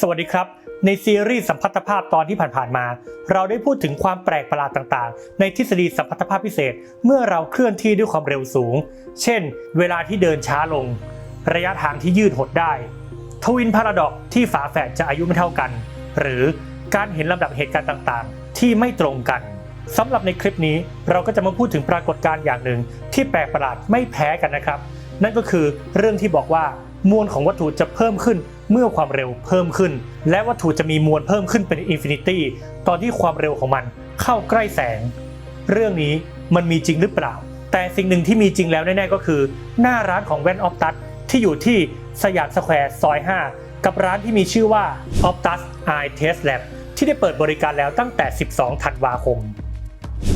สวัสดีครับ ในซีรีส์สัมพัทธภาพตอนที่ผ่านๆมา เราได้พูดถึงความแปลกประหลาดต่างๆ ในทฤษฎีสัมพัทธภาพพิเศษ เมื่อเราเคลื่อนที่ด้วยความเร็วสูง เช่น เวลาที่เดินช้าลง ระยะทางที่ยืดหดได้ทวินพาราดอกที่ฝาแฝดจะอายุไม่เท่ากัน หรือการเห็นลำดับเหตุการณ์ต่างๆ ที่ไม่ตรงกันสำหรับในคลิปนี้เราก็จะมาพูดถึงปรากฏการณ์อย่างหนึ่งที่แปลกประหลาดไม่แพ้กันนะครับ นั่นก็คือเรื่องที่บอกว่า มวลของวัตถุจะเพิ่มขึ้นเมื่อความเร็วเพิ่มขึ้น และวัตถุจะมีมวลเพิ่มขึ้นเป็นอินฟินิตี้ตอนที่ความเร็วของมันเข้าใกล้แสง เรื่องนี้มันมีจริงหรือเปล่า แต่สิ่งหนึ่งที่มีจริงแล้วแน่ๆก็คือ หน้าร้านของแว่นออฟตัสที่อยู่ที่สยามสแควร์ซอย 5 กับร้านที่มีชื่อว่า Optus Eye Test Lab ที่ได้เปิดบริการแล้วตั้งแต่ 12 ธันวาคม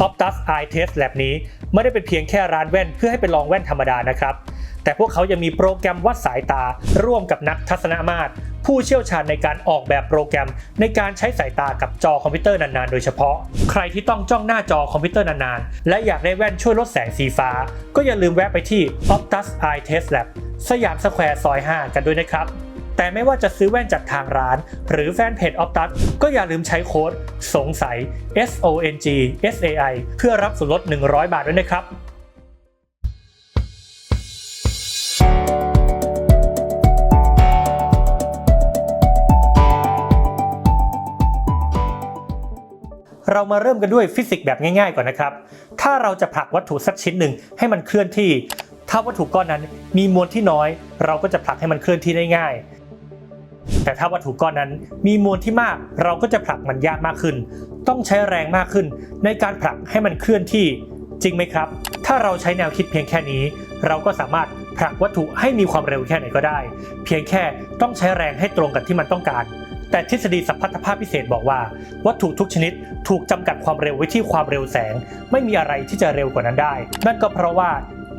Optus Eye Test Lab นี้ไม่ได้เป็นเพียงแค่ร้านแว่นเพื่อให้ไปลองแว่นธรรมดานะครับ แต่พวกเขายังมีโปรแกรมวัดสายตา ร่วมกับนักทัศนมาตร ผู้เชี่ยวชาญในการออกแบบโปรแกรม ในการใช้สายตากับจอคอมพิวเตอร์นานๆ โดยเฉพาะ ใครที่ต้องจ้องหน้าจอคอมพิวเตอร์นานๆ และอยากได้แว่นช่วยลดแสงสีฟ้า ก็อย่าลืมแวะไปที่ Optus Eye Test Lab สยามสแควร์ซอย 5 กันด้วยนะครับ แต่ไม่ว่าจะซื้อแว่นจากทางร้าน หรือแฟนเพจ Optus ก็อย่าลืมใช้โค้ดสงสัย S O N G S A I เพื่อรับส่วนลด 100 บาทด้วยนะครับเรามาเริ่มกันด้วยฟิสิกส์แบบง่ายๆก่อนนะครับ ถ้าเราจะผลักวัตถุสักชิ้นหนึ่งให้มันเคลื่อนที่ ถ้าวัตถุก้อนนั้นมีมวลที่น้อย เราก็จะผลักให้มันเคลื่อนที่ได้ง่าย แต่ถ้าวัตถุก้อนนั้นมีมวลที่มากเราก็จะผลักมันยากมากขึ้น ต้องใช้แรงมากขึ้น ในการผลักให้มันเคลื่อนที่จริงไหมครับ ถ้าเราใช้แนวคิดเพียงแค่นี้ เราก็สามารถผลักวัตถุให้มีความเร็วแค่ไหนก็ได้ เพียงแค่ต้องใช้แรงให้ตรงกับที่มันต้องการ แต่ทฤษฎีสัมพัทธภาพพิเศษบอกว่า วัตถุทุกชนิดถูกจำกัดความเร็วไว้ที่ความเร็วแสง ไม่มีอะไรที่จะเร็วกว่านั้นได้ นั่นก็เพราะว่า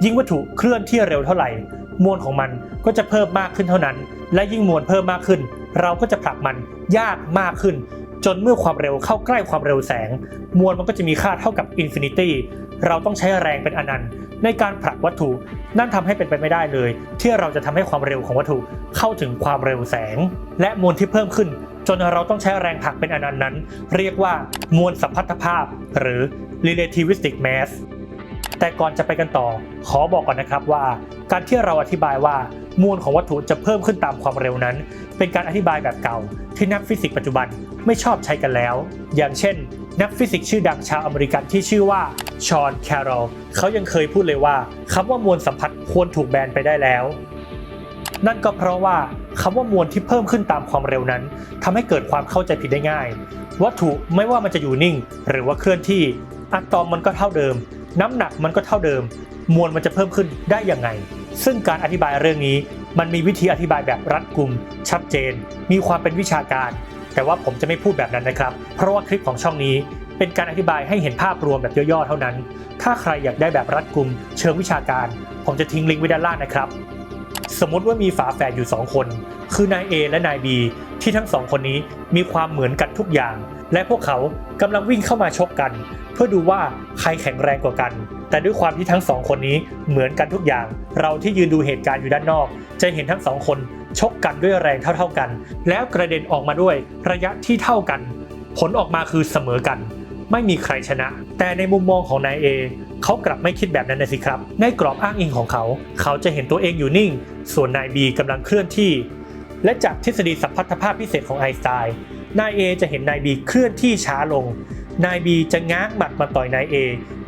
ยิ่งวัตถุเคลื่อนที่เร็วเท่าไหร่ มวลของมันก็จะเพิ่มมากขึ้นเท่านั้น และยิ่งมวลเพิ่มมากขึ้น เราก็จะผลักมันยากมากขึ้น จนเมื่อความเร็วเข้าใกล้ความเร็วแสง มวลมันก็จะมีค่าเท่ากับอินฟินิตี้เราต้องใช้แรงเป็นอนันต์ ในการผลักวัตถุ นั่นทำให้เป็นไปไม่ได้เลย ที่เราจะทำให้ความเร็วของวัตถุเข้าถึงความเร็วแสง และมวลที่เพิ่มขึ้น จนเราต้องใช้แรงผลักเป็นอนันต์นั้น เรียกว่ามวลสัมพัทธภาพ หรือ relativistic mass แต่ก่อนจะไปกันต่อ ขอบอกก่อนนะครับว่า การที่เราอธิบายว่ามวลของวัตถุจะเพิ่มขึ้นตามความเร็วนั้น เป็นการอธิบายแบบเก่า ที่นักฟิสิกส์ปัจจุบันไม่ชอบใช้กันแล้ว อย่างเช่น นักฟิสิกส์ชื่อดังชาวอเมริกันที่ชื่อว่าชอนแคโรลเขายังเคยพูดเลยว่าคำว่ามวลสัมผัสควรถูกแบนไปได้แล้ว นั่นก็เพราะว่าคำว่ามวลที่เพิ่มขึ้นตามความเร็วนั้นทำให้เกิดความเข้าใจผิดได้ง่าย วัตถุไม่ว่ามันจะอยู่นิ่ง หรือว่าเคลื่อนที่อะตอมมันก็เท่าเดิม น้ำหนักมันก็เท่าเดิม มวลมันจะเพิ่มขึ้นได้ยังไง ซึ่งการอธิบายเรื่องนี้ มันมีวิธีอธิบายแบบรัดกุม ชัดเจน มีความเป็นวิชาการ แต่ว่าผมจะไม่พูดแบบนั้นนะครับ เพราะว่าคลิปของช่องนี้ เป็นการอธิบายให้เห็นภาพรวมแบบย่อๆเท่านั้น ถ้าใครอยากได้แบบรัดกุม เชิงวิชาการ ผมจะทิ้งลิงก์ไว้ด้านล่างนะครับ สมมติว่ามีฝาแฝดอยู่ 2 คน คือนาย A และนาย B ที่ทั้งสองคนนี้มีความเหมือนกันทุกอย่าง และพวกเขากำลังวิ่งเข้ามาชกกัน พื่อดูว่าใครแข็งแรงกว่ากัน แต่ด้วยความที่ทั้งสองคนนี้เหมือนกันทุกอย่าง เราที่ยืนดูเหตุการณ์อยู่ด้านนอก จะเห็นทั้งสองคนชกกันด้วยแรงเท่าๆกัน แล้วกระเด็นออกมาด้วยระยะที่เท่ากัน ผลออกมาคือเสมอกัน ไม่มีใครชนะ แต่ในมุมมองของนายเอเขากลับไม่คิดแบบนั้นนะสิครับ ในกรอบอ้างอิงของเขา เขาจะเห็นตัวเองอยู่นิ่ง ส่วนนายบีกำลังเคลื่อนที่ และจากทฤษฎีสัมพัทธภาพพิเศษของไอน์สไตน์นายเอจะเห็นนายบีเคลื่อนที่ช้าลง นายบีจะง้างหมัดมาต่อยนายเอ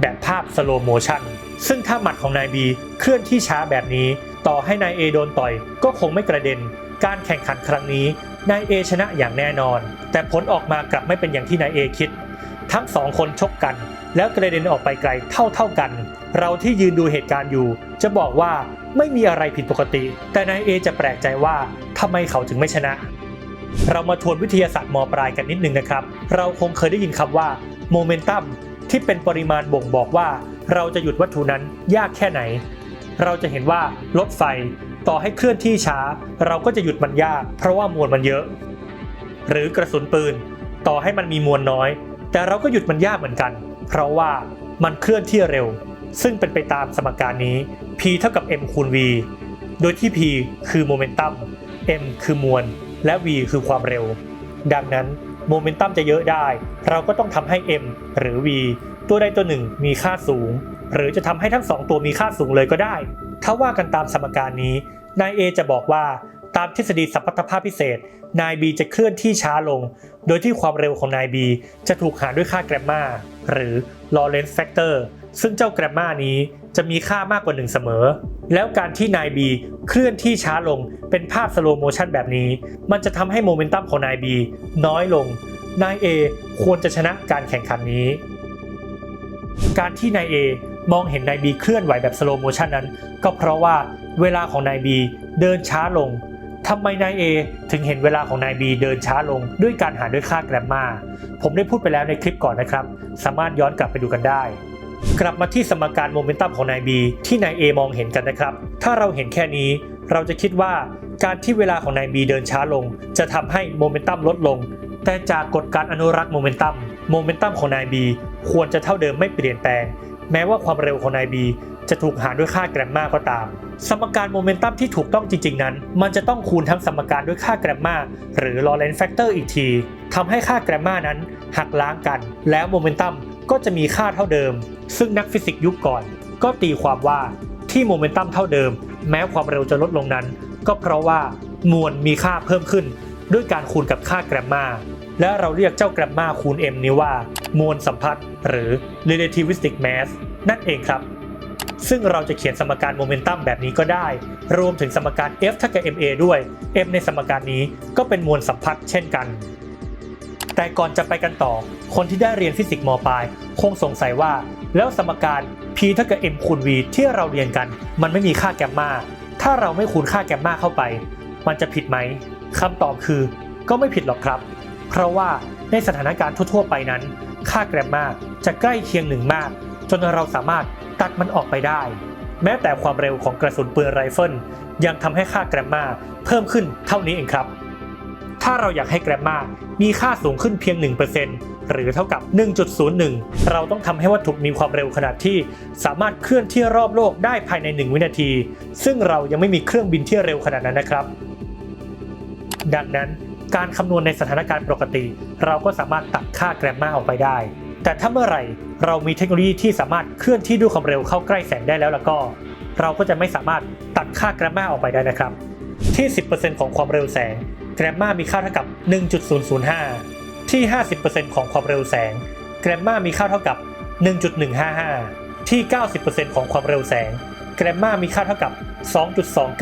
แบบภาพสโลโมชันซึ่งถ้าหมัดของนายบีเคลื่อนที่ช้าแบบนี้ ต่อให้นายเอโดนต่อยก็คงไม่กระเด็น การแข่งขันครั้งนี้นายเอชนะอย่างแน่นอน แต่ผลออกมากลับไม่เป็นอย่างที่นายเอคิด ทั้งสองคนชกกัน แล้วกระเด็นออกไปไกลเท่าๆกัน เราที่ยืนดูเหตุการณ์อยู่ จะบอกว่าไม่มีอะไรผิดปกติ แต่นายเอจะแปลกใจว่าทำไมเขาถึงไม่ชนะ เรามาทวนวิทยาศาสตร์มปลายกันนิดนึงนะครับ เราคงเคยได้ยินคำว่าโมเมนตัมที่เป็นปริมาณบ่งบอกว่า เราจะหยุดวัตถุนั้นยากแค่ไหน เราจะเห็นว่ารถไฟต่อให้เคลื่อนที่ช้า เราก็จะหยุดมันยาก เพราะว่ามวลมันเยอะ หรือกระสุนปืน ต่อให้มันมีมวลน้อย แต่เราก็หยุดมันยากเหมือนกัน เพราะว่ามันเคลื่อนที่เร็ว ซึ่งเป็นไปตามสมการนี้ p เท่ากับ m คูณ v โดยที่ p คือโมเมนตัม m คือมวล และ v คือความเร็ว ดังนั้นโมเมนตัมจะเยอะได้ เราก็ต้องทำให้ m หรือ v ตัวใดตัวหนึ่งมีค่าสูง หรือจะทำให้ทั้งสองตัวมีค่าสูงเลยก็ได้ ถ้าว่ากันตามสมการนี้ นาย A จะบอกว่าตามทฤษฎีสัมพัทธภาพพิเศษ นาย B จะเคลื่อนที่ช้าลง โดยที่ความเร็วของนาย B จะถูกหารด้วยค่าแกรมมาหรือ Lorentz factor ซึ่งเจ้าแกรมมานี้ จะมีค่ามากกว่า 1 เสมอ แล้วการที่นาย B เคลื่อนที่ช้าลงเป็นภาพสโลโมชันแบบนี้ มันจะทำให้โมเมนตัมของนาย B น้อยลง นาย A ควรจะชนะการแข่งขันนี้ การที่นาย A มองเห็นนาย B เคลื่อนไหวแบบสโลโมชันนั้น ก็เพราะว่าเวลาของนาย B เดินช้าลงทำไมนาย A ถึงเห็นเวลาของนาย B เดินช้าลงด้วยการหาด้วยค่าแกรมมา ผมได้พูดไปแล้วในคลิปก่อนนะครับ สามารถย้อนกลับไปดูกันได้ กลับมาที่สมการโมเมนตัมของนาย B ที่นาย A มองเห็นกันนะครับ ถ้าเราเห็นแค่นี้ เราจะคิดว่าการที่เวลาของนาย B เดินช้าลง จะทำให้โมเมนตัมลดลง แต่จากกฎการอนุรักษ์โมเมนตัม โมเมนตัมของนาย B ควรจะเท่าเดิมไม่เปลี่ยนแปลง แม้ว่าความเร็วของนาย B จะถูกหารด้วยค่าแกรมมาก็ตาม สมการโมเมนตัมที่ถูกต้องจริง ๆ นั้น มันจะต้องคูณทั้งสมการด้วยค่าแกรมมาหรือ Lorentz factor อีกทีทำให้ค่าแกรมมานั้นหักล้างกัน แล้วโมเมนตัม ก็จะมีค่าเท่าเดิม ซึ่งนักฟิสิกส์ยุคก่อน ก็ตีความว่าที่โมเมนตัมเท่าเดิม แม้ความเร็วจะลดลงนั้น ก็เพราะว่ามวลมีค่าเพิ่มขึ้น ด้วยการคูณกับค่าแกรมมาและเราเรียกเจ้าแกรมมาคูณ m นี้ว่ามวลสัมพัทธ์หรือ relativistic mass นั่นเองครับ ซึ่งเราจะเขียนสมการโมเมนตัมแบบนี้ก็ได้ รวมถึงสมการ F เท่ากับ ma ด้วย m ในสมการนี้ก็เป็นมวลสัมพัทธ์เช่นกัน แต่ก่อนจะไปกันต่อ คนที่ได้เรียนฟิสิกส์มปลาย คงสงสัยว่า แล้วสมการ p เท่ากับ m คูณ v ที่เราเรียนกัน มันไม่มีค่าแกมมาถ้าเราไม่คูณค่าแกมมาเข้าไป มันจะผิดไหมคำตอบคือ ก็ไม่ผิดหรอกครับ เพราะว่าในสถานการณ์ทั่วๆไปนั้น ค่าแกรมมาจะใกล้เคียงหนึ่งมาก จนเราสามารถตัดมันออกไปได้ แม้แต่ความเร็วของกระสุนปืนไรเฟิลยังทำให้ค่าแกรมมาเพิ่มขึ้นเท่านี้เองครับ ถ้าเราอยากให้แกรมมามีค่าสูงขึ้นเพียง 1%หรือเท่ากับ 1.01 เราต้องทำให้วัตถุมีความเร็วขนาดที่ สามารถเคลื่อนที่รอบโลกได้ภายใน 1 วินาที ซึ่งเรายังไม่มีเครื่องบินที่เร็วขนาดนั้นนะครับ ดังนั้นการคำนวณในสถานการณ์ปกติ เราก็สามารถตัดค่าแกรมมาออกไปได้ แต่ถ้าเมื่อไหร่เรามีเทคโนโลยีที่สามารถเคลื่อนที่ด้วยความเร็วเข้าใกล้แสงได้แล้วแล้วก็ เราก็จะไม่สามารถตัดค่าแกรมมาออกไปได้นะครับ ที่ 10%ของความเร็วแสง แกรมมามีค่าเท่ากับ 1.005 ที่ 50%ของความเร็วแสง แกรมมามีค่าเท่ากับ 1.155 ที่ 90%ของความเร็วแสง แกรมมามีค่าเท่ากับ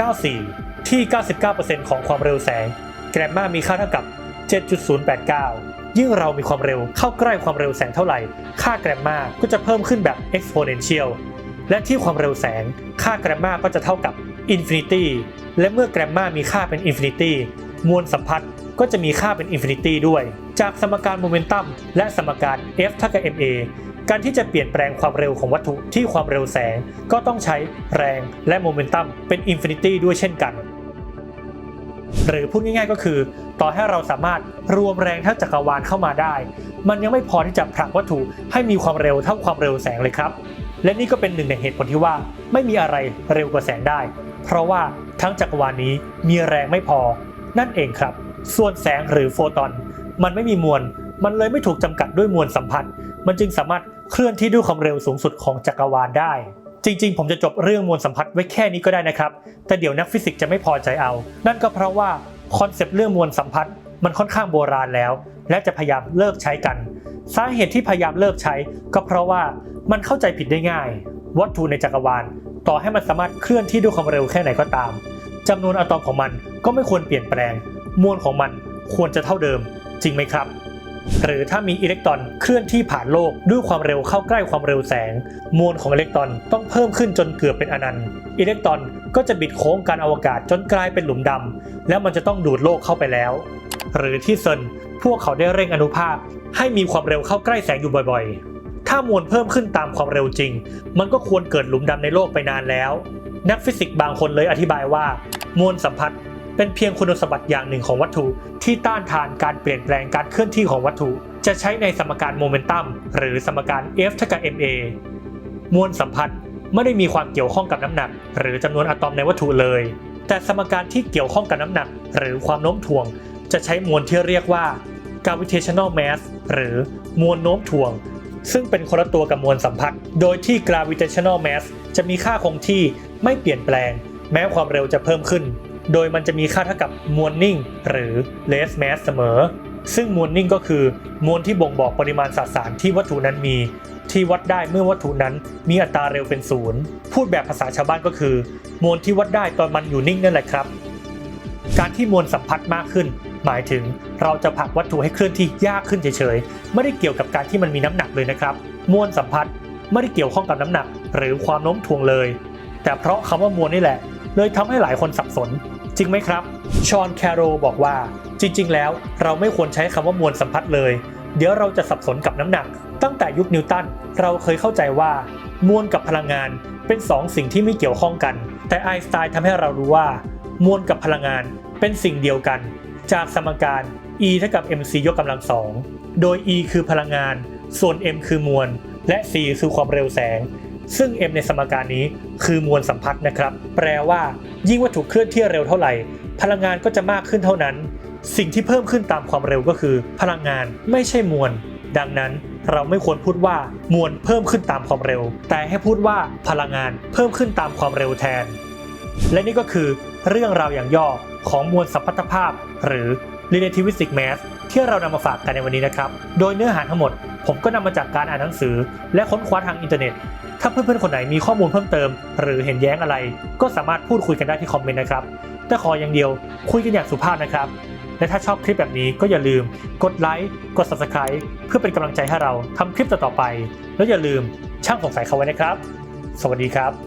2.294 ที่ 99%ของความเร็วแสง แกรมมามีค่าเท่ากับ 7.089 ยิ่งเรามีความเร็วเข้าใกล้ความเร็วแสงเท่าไหร่ ค่าแกรมมาก็จะเพิ่มขึ้นแบบ exponential และที่ความเร็วแสง ค่าแกรมมาก็จะเท่ากับ infinity และเมื่อแกรมมามีค่าเป็น infinity มวลสัมพัทธ์ก็จะมีค่าเป็น infinity ด้วย จากสมการโมเมนตัมและสมการ F เท่ากับ ma การที่จะเปลี่ยนแปลงความเร็วของวัตถุที่ความเร็วแสง ก็ต้องใช้แรงและโมเมนตัมเป็น infinity ด้วยเช่นกัน หรือพูดง่ายๆก็คือ ต่อให้เราสามารถรวมแรงทั้งจักรวาลเข้ามาได้ มันยังไม่พอที่จะผลักวัตถุให้มีความเร็วเท่าความเร็วแสงเลยครับ และนี่ก็เป็นหนึ่งในเหตุผลที่ว่าไม่มีอะไรเร็วกว่าแสงได้ เพราะว่าทั้งจักรวาลนี้มีแรงไม่พอ นั่นเองครับ ส่วนแสงหรือโฟตอน มันไม่มีมวล มันเลยไม่ถูกจำกัดด้วยมวลสัมพัทธ์ มันจึงสามารถเคลื่อนที่ด้วยความเร็วสูงสุดของจักรวาลได้ จริงๆ ผมจะจบเรื่องมวลสัมพัทธ์ไว้แค่นี้ก็ได้นะครับ แต่เดี๋ยวนักฟิสิกส์จะไม่พอใจเอา นั่นก็เพราะว่าคอนเซปต์เรื่องมวลสัมพัทธ์มันค่อนข้างโบราณแล้ว และจะพยายามเลิกใช้กัน สาเหตุที่พยายามเลิกใช้ ก็เพราะว่ามันเข้าใจผิดได้ง่าย วัตถุในจักรวาล ต่อให้มันสามารถเคลื่อนที่ด้วยความเร็วแค่ไหนก็ตาม จำนวนอะตอมของมันก็ไม่ควรเปลี่ยนแปลง มวลของมันควรจะเท่าเดิม จริงไหมครับ หรือถ้ามีอิเล็กตรอนเคลื่อนที่ผ่านโลกด้วยความเร็วเข้าใกล้ความเร็วแสง มวลของอิเล็กตรอนต้องเพิ่มขึ้นจนเกือบเป็นอนันต์ อิเล็กตรอนก็จะบิดโค้งการอวกาศจนกลายเป็นหลุมดำแล้วมันจะต้องดูดโลกเข้าไปแล้ว หรือที่เซนพวกเขาได้เร่งอนุภาค ให้มีความเร็วเข้าใกล้แสงอยู่บ่อยๆ ถ้ามวลเพิ่มขึ้นตามความเร็วจริง มันก็ควรเกิดหลุมดำในโลกไปนานแล้ว นักฟิสิกส์บางคนเลยอธิบายว่า มวลสัมพัทธ์เป็นเพียงคุณสมบัติอย่างหนึ่งของวัตถุ ที่ต้านทานการเปลี่ยนแปลงการเคลื่อนที่ของวัตถุ จะใช้ในสมการโมเมนตัมหรือสมการ F เท่ากับ ma มวลสัมพัทธ์ไม่ได้มีความเกี่ยวข้องกับน้ำหนัก หรือจำนวนอะตอมในวัตถุเลย แต่สมการที่เกี่ยวข้องกับน้ำหนัก หรือความโน้มถ่วง จะใช้มวลที่เรียกว่า gravitational mass หรือมวลโน้มถ่วง ซึ่งเป็นคนละตัวกับมวลสัมผัส โดยที่ gravitational mass จะมีค่าคงที่ไม่เปลี่ยนแปลง แม้ความเร็วจะเพิ่มขึ้น โดยมันจะมีค่าเท่ากับมวลนิ่ง หรือ less mass เสมอ ซึ่งมวลนิ่งก็คือ มวลที่บ่งบอกปริมาณสสารที่วัตถุนั้นมี ที่วัดได้เมื่อวัตถุนั้นมีอัตราเร็วเป็นศูนย์พูดแบบภาษาชาวบ้านก็คือ มวลที่วัดได้ตอนมันอยู่นิ่งนั่นแหละครับ การที่มวลสัมผัสมากขึ้น หมายถึงเราจะผลักวัตถุให้เคลื่อนที่ยากขึ้นเฉยๆไม่ได้เกี่ยวกับการที่มันมีน้ำหนักเลยนะครับ มวลสัมผัสไม่ได้เกี่ยวข้องกับน้ำหนัก หรือความโน้มถ่วงเลย แต่เพราะคำว่ามวลนี่แหละ เลยทำให้หลายคนสับสน จริงไหมครับ ชอนแคโรบอกว่า จริง ๆ แล้วเราไม่ควรใช้คำว่ามวลสัมผัสเลย เดี๋ยวเราจะสับสนกับน้ำหนัก ตั้งแต่ยุคนิวตันเราเคยเข้าใจว่า มวลกับพลังงานเป็นสองสิ่งที่ไม่เกี่ยวข้องกัน แต่ไอน์สไตน์ทำให้เรารู้ว่า มวลกับพลังงานเป็นสิ่งเดียวกัน จากสมการ E เท่ากับ mc ยกกำลังสองโดย E คือพลังงาน ส่วน m คือมวล และ c คือความเร็วแสง ซึ่ง m ในสมการนี้คือมวลสัมพัทธ์นะครับ แปลว่า ยิ่งวัตถุเคลื่อนที่เร็วเท่าไหร่ พลังงานก็จะมากขึ้นเท่านั้น สิ่งที่เพิ่มขึ้นตามความเร็วก็คือ พลังงานไม่ใช่มวล ดังนั้นเราไม่ควรพูดว่ามวลเพิ่มขึ้นตามความเร็ว แต่ให้พูดว่าพลังงานเพิ่มขึ้นตามความเร็วแทน และนี่ก็คือเรื่องราวอย่างย่อของมวลสัมพัทธภาพ หรือ relativistic mass ที่เรานำมาฝากกันในวันนี้นะครับ โดยเนื้อหาทั้งหมด ผมก็นำมาจากการอ่านหนังสือ และค้นคว้าทางอินเทอร์เน็ต ถ้าเพื่อนๆคนไหนมีข้อมูลเพิ่มเติม หรือเห็นแย้งอะไร ก็สามารถพูดคุยกันได้ที่คอมเมนต์นะครับ แต่ขออย่างเดียวคุยกันอย่างสุภาพนะครับ และถ้าชอบคลิปแบบนี้ก็อย่าลืม กดไลค์กด subscribe เพื่อเป็นกำลังใจให้เราทำคลิปต่อๆไป แล้วอย่าลืมช่างสงสัยเขาไว้นะครับ สวัสดีครับ